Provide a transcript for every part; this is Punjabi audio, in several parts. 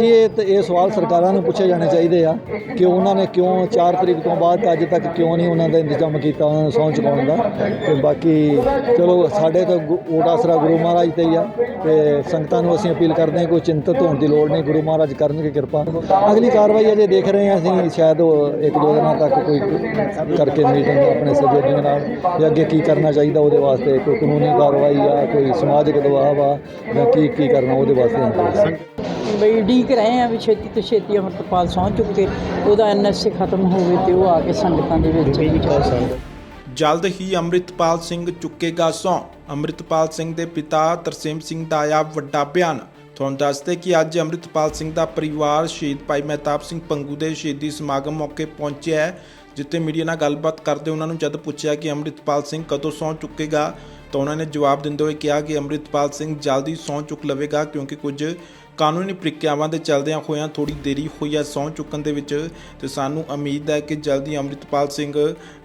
ਜੀ, ਇਹ ਤੇ ਇਹ ਸਵਾਲ ਸਰਕਾਰਾਂ ਨੂੰ ਪੁੱਛੇ ਜਾਣੇ ਚਾਹੀਦੇ ਆ ਕਿ ਉਹਨਾਂ ਨੇ ਕਿਉਂ 4 ਤਰੀਕ ਤੋਂ ਬਾਅਦ ਅੱਜ ਤੱਕ ਕਿਉਂ ਨਹੀਂ ਉਹਨਾਂ ਦਾ ਇੰਤਜ਼ਾਮ ਕੀਤਾ, ਉਹਨਾਂ ਨੂੰ ਸਹੁੰ ਚੁਕਾਉਣ ਦਾ। ਤੇ ਬਾਕੀ ਚਲੋ, ਸਾਡੇ ਤਾਂ ਗੁ- ਓਟ ਆਸਰਾ ਗੁਰੂ ਮਹਾਰਾਜ ਤੇ ਹੀ ਆ ਤੇ ਸੰਗਤਾਂ ਨੂੰ ਅਸੀਂ ਅਪੀਲ ਕਰਦੇ ਹਾਂ, ਕੋਈ ਚਿੰਤਤ ਹੋਣ ਦੀ ਲੋੜ ਨਹੀਂ, ਗੁਰੂ ਮਹਾਰਾਜ ਕਰਨਗੇ ਕਿਰਪਾ। ਅਗਲੀ ਕਾਰਵਾਈ ਅਜੇ ਦੇਖ ਰਹੇ ਹਾਂ ਅਸੀਂ, ਸ਼ਾਇਦ ਇੱਕ ਦੋ ਦਿਨਾਂ ਤੱਕ ਕੋਈ ਕਰਕੇ ਮੀਟਿੰਗ ਆਪਣੇ ਸਹਿਯੋਗੀਆਂ ਨਾਲ ਜਾਂ ਅੱਗੇ ਕੀ ਕਰਨਾ ਚਾਹੀਦਾ ਉਹਦੇ ਵਾਸਤੇ, ਕੋਈ ਕਾਨੂੰਨੀ ਕਾਰਵਾਈ ਆ, ਕੋਈ ਸਮਾਜਿਕ ਦਬਾਅ ਆ ਜਾਂ ਕੀ ਕੀ ਕਰਨਾ ਉਹਦੇ ਵਾਸਤੇ। ਬਈ ਡੀਕ ਰਹੇ ਆ ਵੀ ਛੇਤੀ ਤੋਂ ਛੇਤੀ ਅੰਮ੍ਰਿਤਪਾਲ ਸਹੁੰ ਚੁੱਕੇ ਉਹਦਾ ਐਨਐਸਏ ਖਤਮ ਹੋਵੇ ਤੇ ਉਹ ਆ ਕੇ ਸੰਗਤਾਂ ਦੇ ਵਿੱਚ ਜਲਦ ਹੀ ਅੰਮ੍ਰਿਤਪਾਲ ਸਿੰਘ ਚੁੱਕੇਗਾ ਸਹੁੰ ਅੰਮ੍ਰਿਤਪਾਲ ਸਿੰਘ ਦੇ ਪਿਤਾ ਤਰਸੇਮ ਸਿੰਘ ਦਾ ਆਇਆ ਵੱਡਾ ਬਿਆਨ। ਤੁਹਾਨੂੰ ਦੱਸਦੇ ਕਿ ਅੱਜ ਅੰਮ੍ਰਿਤਪਾਲ ਸਿੰਘ ਦਾ ਪਰਿਵਾਰ ਸ਼ਹੀਦ ਭਾਈ ਮਹਿਤਾਬ ਸਿੰਘ ਪੰਗੂ ਦੇ ਸ਼ਹੀਦੀ ਸਮਾਗਮ ਮੌਕੇ ਪਹੁੰਚਿਆ ਹੈ, ਜਿੱਥੇ ਮੀਡੀਆ ਨਾਲ ਗੱਲਬਾਤ ਕਰਦੇ ਉਹਨਾਂ ਨੂੰ ਜਦ ਪੁੱਛਿਆ ਕਿ ਅੰਮ੍ਰਿਤਪਾਲ ਸਿੰਘ ਕਦੋਂ ਸਹੁੰ ਚੁੱਕੇਗਾ, ਤਾਂ ਉਹਨਾਂ ਨੇ ਜਵਾਬ ਦਿੰਦੇ ਹੋਏ ਕਿਹਾ ਕਿ ਅੰਮ੍ਰਿਤਪਾਲ ਸਿੰਘ ਜਲਦੀ ਸਹੁੰ ਚੁੱਕ ਲਵੇਗਾ ਕਿਉਂਕਿ ਕੁਝ ਕਾਨੂੰਨੀ ਪ੍ਰਕਿਰਿਆਵਾਂ ਦੇ ਚੱਲਦਿਆਂ ਹੋਇਆਂ ਥੋੜੀ ਦੇਰੀ ਹੋਈ ਹੈ ਸਹੁੰ ਚੁੱਕਣ ਦੇ ਵਿੱਚ ਤੇ ਸਾਨੂੰ ਉਮੀਦ ਹੈ ਕਿ ਜਲਦੀ ਅੰਮ੍ਰਿਤਪਾਲ ਸਿੰਘ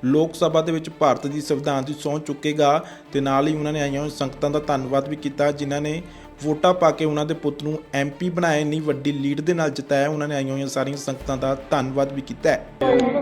ਲੋਕ ਸਭਾ ਦੇ ਵਿੱਚ ਭਾਰਤ ਦੀ ਸੰਵਿਧਾਨ ਦੀ ਸਹੁੰ ਚੁੱਕੇਗਾ। ਤੇ ਨਾਲ ਹੀ ਉਹਨਾਂ ਨੇ ਆਈਆਂ ਹੋਈਆਂ ਸੰਗਤਾਂ ਦਾ ਧੰਨਵਾਦ ਵੀ ਕੀਤਾ, ਜਿਨ੍ਹਾਂ ਨੇ ਵੋਟਾਂ ਪਾ ਕੇ ਉਹਨਾਂ ਦੇ ਪੁੱਤ ਨੂੰ ਐਮਪੀ ਬਣਾਇਆ ਇੰਨੀ ਵੱਡੀ ਲੀਡ ਦੇ ਨਾਲ ਜਿਤਾਇਆ ਉਹਨਾਂ ਨੇ ਆਈਆਂ ਹੋਈਆਂ ਸਾਰੀਆਂ ਸੰਗਤਾਂ ਦਾ ਧੰਨਵਾਦ ਵੀ ਕੀਤਾ ਹੈ।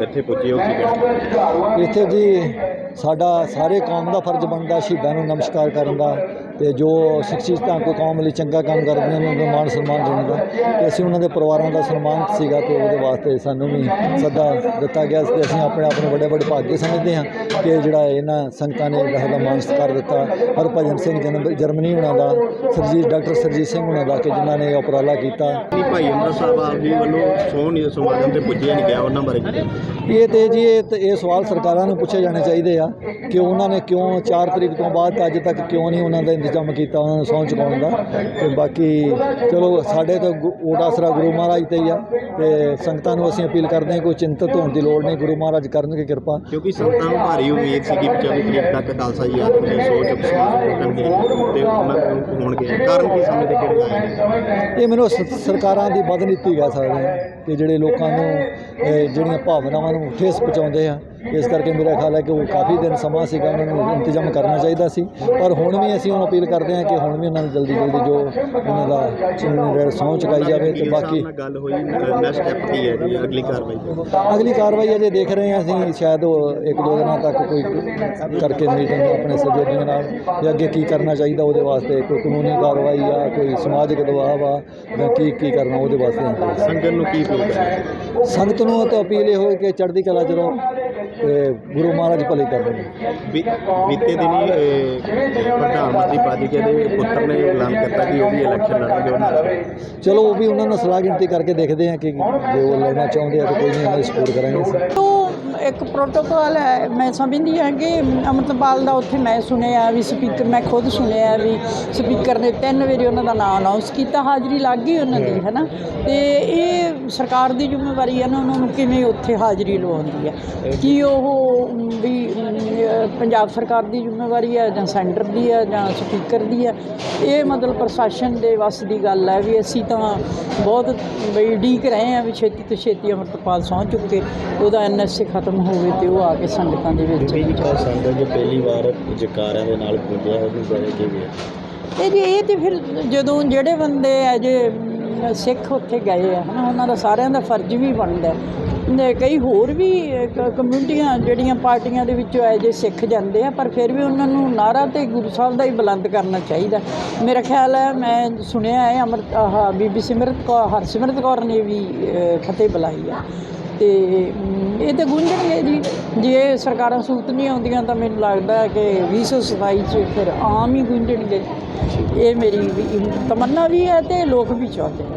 ਇੱਥੇ ਪੁੱਜੇ ਹੋ ਕੀ ਇੱਥੇ ਜੀ ਸਾਡਾ ਸਾਰੇ ਕੌਮ ਦਾ ਫਰਜ਼ ਬਣਦਾ ਸ਼ਹੀਦਾਂ ਨੂੰ ਨਮਸਕਾਰ ਕਰਨ ਦਾ। ਤੇ ਜੋ ਸ਼ਖਸੀਅਤਾਂ ਕੋਈ ਕੌਮ ਲਈ ਚੰਗਾ ਕੰਮ ਕਰਦੀਆਂ ਉਹਨਾਂ ਨੂੰ ਮਾਣ ਸਨਮਾਨ ਦੇਣ ਦਾ। ਤੇ ਅਸੀਂ ਉਹਨਾਂ ਦੇ ਪਰਿਵਾਰਾਂ ਦਾ ਸਨਮਾਨ ਸੀਗਾ ਤੇ ਉਹਦੇ ਵਾਸਤੇ ਸਾਨੂੰ ਵੀ ਸੱਦਾ ਦਿੱਤਾ ਗਿਆ ਸੀ ਤੇ ਅਸੀਂ ਆਪਣੇ ਆਪ ਨੂੰ ਵੱਡੇ ਵੱਡੇ ਭਾਗਯ ਸਮਝਦੇ ਹਾਂ ਕਿ ਜਿਹੜਾ ਇਹਨਾਂ ਸੰਗਤਾਂ ਨੇ ਜਿਹੜਾ ਸਾਡਾ ਮਾਣ ਸਤਿਕਾਰ ਦਿੱਤਾ। ਹਰਭਜਨ ਸਿੰਘ ਜਨਮ ਜਰਮਨੀ ਉਹਨਾਂ ਦਾ ਸਰਜੀਤ ਡਾਕਟਰ ਸਰਜੀਤ ਸਿੰਘ ਉਹਨਾਂ ਦਾ ਕਿ ਜਿਨ੍ਹਾਂ ਨੇ ਉਪਰਾਲਾ ਕੀਤਾ। ਭਾਈ ਅੰਮ੍ਰਿਤ ਸਾਹਿਬ ਆਪ ਜੀ ਵੱਲੋਂ ਸੋਹ ਨਹੀਂ ਸਮਾਗਮ ਤੇ ਪੁੱਜਿਆ ਨਹੀਂ ਗਿਆ ਉਹਨਾਂ ਬਾਰੇ? ਇਹ ਤੇ ਜੀ ਇਹ ਤੇ ਇਹ ਸਵਾਲ ਸਰਕਾਰਾਂ ਨੂੰ ਪੁੱਛੇ ਜਾਣੇ ਚਾਹੀਦੇ ਆ ਕਿ ਉਹਨਾਂ ਨੇ ਕਿਉਂ 4 ਤਰੀਕ ਤੋਂ ਬਾਅਦ ਅੱਜ ਤੱਕ ਕਿਉਂ ਨਹੀਂ ਉਹਨਾਂ ਦਾ ਇੰਤਜ਼ਾਮ ਕੀਤਾ ਉਹਨਾਂ ਨੂੰ ਸਹੁੰ ਚੁਕਾਉਣ ਦਾ। ਤੇ ਬਾਕੀ ਚਲੋ ਸਾਡੇ ਤਾਂ ਓਟ ਆਸਰਾ ਗੁਰੂ ਮਹਾਰਾਜ ਤੇ ਹੀ ਆ। ਤੇ ਸੰਗਤਾਂ ਨੂੰ ਅਸੀਂ ਅਪੀਲ ਕਰਦੇ ਹਾਂ ਕੋਈ ਚਿੰਤਤ ਹੋਣ ਦੀ ਲੋੜ ਨਹੀਂ ਗੁਰੂ ਮਹਾਰਾਜ ਕਰਨਗੇ ਕਿਰਪਾ। ਕਿਉਂਕਿ ਸੰਗਤਾਂ ਨੂੰ ਭਾਰੀ ਉਮੀਦ ਸੀ ਕਿ 24 ਤਰੀਕ ਤੱਕ ਖਾਲਸਾ ਜੀ ਆਪ ਨੇ ਸੋਚ ਕਰਨਗੇ। ਤੇ ਉਹਨਾਂ ਨੂੰ ਹੋਣਗੇ। ਕਾਰਨ ਕੀ ਸਮੇਂ ਦੇ ਕਿਹੜੇ ਇਹ ਮੈਨੂੰ ਸ- ਸਰਕਾਰਾਂ ਦੀ ਬਦਨੀਤੀ ਕਹਿ ਸਕਦੇ ਹਾਂ ਕਿ ਜਿਹੜੇ ਲੋਕਾਂ ਨੂੰ ਜਿਹੜੀਆਂ ਭਾਵਨਾਵਾਂ ਨੂੰ ਠੇਸ ਪਹੁੰਚਾਉਂਦੇ ਆ ਇਸ ਕਰਕੇ ਮੇਰਾ ਖਿਆਲ ਹੈ ਕਿ ਉਹ ਕਾਫੀ ਦਿਨ ਸਮਾਂ ਸੀਗਾ ਉਹਨਾਂ ਨੂੰ ਇੰਤਜ਼ਾਮ ਕਰਨਾ ਚਾਹੀਦਾ ਸੀ। ਪਰ ਹੁਣ ਵੀ ਅਸੀਂ ਉਹਨੂੰ ਅਪੀਲ ਕਰਦੇ ਹਾਂ ਕਿ ਹੁਣ ਵੀ ਉਹਨਾਂ ਨੂੰ ਜਲਦੀ ਜਲਦੀ ਜੋ ਉਹਨਾਂ ਦਾ ਚਿੰਨ ਸਹੁੰ ਚੁਕਾਈ ਜਾਵੇ ਤੇ ਬਾਕੀ ਨਾਲ ਗੱਲ ਹੋਈ ਨੈਕਸਟ ਸਟੈਪ ਕੀ ਹੈ ਜੀ ਅਗਲੀ ਕਾਰਵਾਈ ਅਗਲੀ ਕਾਰਵਾਈ ਅਜੇ ਦੇਖ ਰਹੇ ਹਾਂ ਅਸੀਂ ਸ਼ਾਇਦ ਉਹ ਇੱਕ ਦੋ ਦਿਨਾਂ ਤੱਕ ਕੋਈ ਕਰਕੇ ਮੀਟਿੰਗ ਆਪਣੇ ਸਹਿਯੋਗੀਆਂ ਨਾਲ ਤੇ ਅੱਗੇ ਕੀ ਕਰਨਾ ਚਾਹੀਦਾ ਉਹਦੇ ਵਾਸਤੇ ਕੋਈ ਕਾਨੂੰਨੀ ਕਾਰਵਾਈ ਆ ਕੋਈ ਸਮਾਜਿਕ ਦਬਾਅ ਆ ਜਾਂ ਕੀ ਕੀ ਕਰਨਾ ਉਹਦੇ ਵਾਸਤੇ। ਸੰਗਤ ਨੂੰ ਕੀ ਅਪੀਲ ਸੰਗਤ ਨੂੰ ਤਾਂ ਅਪੀਲ ਇਹ ਹੋਏ ਕਿ ਚੜ੍ਹਦੀ ਕਲਾ ਚ ਰਹੋ। ਤੇ ਗੁਰੂ ਮਹਾਰਾਜ ਭਲੇ ਕਰਨਗੇ ਬੀ- ਬੀਤੇ ਦਿਨੀ ਪ੍ਰਧਾਨ ਮੰਤਰੀ ਪਾਦਿਕੇ ਦੇ ਪੁੱਤਰ ਨੇ ਐਲਾਨ ਕੀਤਾ ਕਿ ਉਹ ਵੀ ਇਲੈਕਸ਼ਨ ਲੜਨਗੇ ਉਹਨਾਂ ਦਾ। ਚਲੋ ਉਹ ਵੀ ਉਹਨਾਂ ਨਾਲ ਸਲਾਹ ਗਿਣਤੀ ਕਰਕੇ ਦੇਖਦੇ ਹਾਂ ਕਿ ਜੇ ਉਹ ਲੜਨਾ ਚਾਹੁੰਦੇ ਆ ਤਾਂ ਕੋਈ ਨਹੀਂ ਉਹਨਾਂ ਦੀ ਸਪੋਰਟ ਕਰਾਂਗੇ ਅਸੀਂ। ਇੱਕ ਪ੍ਰੋਟੋਕੋਲ ਹੈ, ਮੈਂ ਸਮਝਦੀ ਹਾਂ ਕਿ ਅੰਮ੍ਰਿਤਪਾਲ ਦਾ ਉੱਥੇ ਮੈਂ ਸੁਣਿਆ ਵੀ ਸਪੀਕਰ ਮੈਂ ਖੁਦ ਸੁਣਿਆ ਵੀ ਸਪੀਕਰ ਨੇ ਤਿੰਨ ਵਾਰੀ ਉਹਨਾਂ ਦਾ ਨਾਮ ਅਨਾਉਂਸ ਕੀਤਾ, ਹਾਜ਼ਰੀ ਲੱਗ ਗਈ ਉਹਨਾਂ ਦੀ ਹੈ ਨਾ ਤੇ ਇਹ ਸਰਕਾਰ ਦੀ ਜ਼ਿੰਮੇਵਾਰੀ ਹੈ ਨਾ, ਉਹਨਾਂ ਨੂੰ ਕਿਵੇਂ ਉੱਥੇ ਹਾਜ਼ਰੀ ਲਵਾਉਂਦੀ ਹੈ? ਕੀ ਉਹ ਵੀ ਪੰਜਾਬ ਸਰਕਾਰ ਦੀ ਜ਼ਿੰਮੇਵਾਰੀ ਹੈ ਜਾਂ ਸੈਂਟਰ ਦੀ ਹੈ ਜਾਂ ਸਪੀਕਰ ਦੀ ਹੈ? ਇਹ ਮਤਲਬ ਪ੍ਰਸ਼ਾਸਨ ਦੇ ਵੱਸ ਦੀ ਗੱਲ ਹੈ ਵੀ ਅਸੀਂ ਤਾਂ ਬਹੁਤ ਬਈ ਡੀਕ ਰਹੇ ਹਾਂ ਵੀ ਛੇਤੀ ਤੋਂ ਛੇਤੀ ਅੰਮ੍ਰਿਤਪਾਲ ਸਹੁੰ ਚੁੱਕੇ, ਉਹਦਾ ਐਨਐਸਏ ਖਤਮ ਹੋਵੇ ਤੇ ਉਹ ਆ ਕੇ ਸੰਗਤਾਂ ਦੇ ਵਿੱਚ ਸੰਗਤ ਜੋ ਪਹਿਲੀ ਵਾਰ ਜਕਾਰਿਆਂ ਦੇ ਨਾਲ ਪੁੱਜਿਆ ਉਹਨੂੰ ਬਾਰੇ ਕੀ ਵੀ ਤੇ ਜੀ ਇਹ ਤੇ ਫਿਰ ਜਦੋਂ ਜਿਹੜੇ ਬੰਦੇ ਅਜੇ ਸਿੱਖ ਉੱਥੇ ਗਏ ਆ ਹਨਾ ਉਹਨਾਂ ਦਾ ਸਾਰਿਆਂ ਦਾ ਫਰਜ਼ ਵੀ ਬਣਦਾ ਕਈ ਹੋਰ ਵੀ ਕ- ਕਮਿਊਨਿਟੀਆਂ ਜਿਹੜੀਆਂ ਪਾਰਟੀਆਂ ਦੇ ਵਿੱਚੋਂ ਐ ਜੇ ਸਿੱਖ ਜਾਂਦੇ ਆ ਪਰ ਫਿਰ ਵੀ ਉਹਨਾਂ ਨੂੰ ਨਾਰਾ ਤੇ ਗੁਰੂ ਸਾਹਿਬ ਦਾ ਹੀ ਬੁਲੰਦ ਕਰਨਾ ਚਾਹੀਦਾ। ਮੇਰਾ ਖਿਆਲ ਹੈ ਮੈਂ ਸੁਣਿਆ ਹੈ ਅਮਰਤ ਆਹ ਬੀਬੀ ਸਿਮਰਤ ਕੌਰ ਹਰਸਿਮਰਤ ਕੌਰ ਨੇ ਵੀ ਫਤਿਹ ਬੁਲਾਈ ਆ। ਤੇ ਅਮ, ਇਹ ਤੇ ਗੁੰਝਣਗੇ ਜੀ। ਜੇ ਸਰਕਾਰਾਂ ਸੂਤ ਨਹੀਂ ਆਉਂਦੀਆਂ ਤਾਂ ਮੈਨੂੰ ਲੱਗਦਾ ਹੈ ਕਿ 2027 ਚ ਫਿਰ ਆਮ ਹੀ ਗੁੰਝਣਗੇ ਇਹ ਮੇਰੀ ਤਮੰਨਾ ਵੀ ਹੈ ਤੇ ਲੋਕ ਵੀ ਚਾਹੁੰਦੇ ਹੈ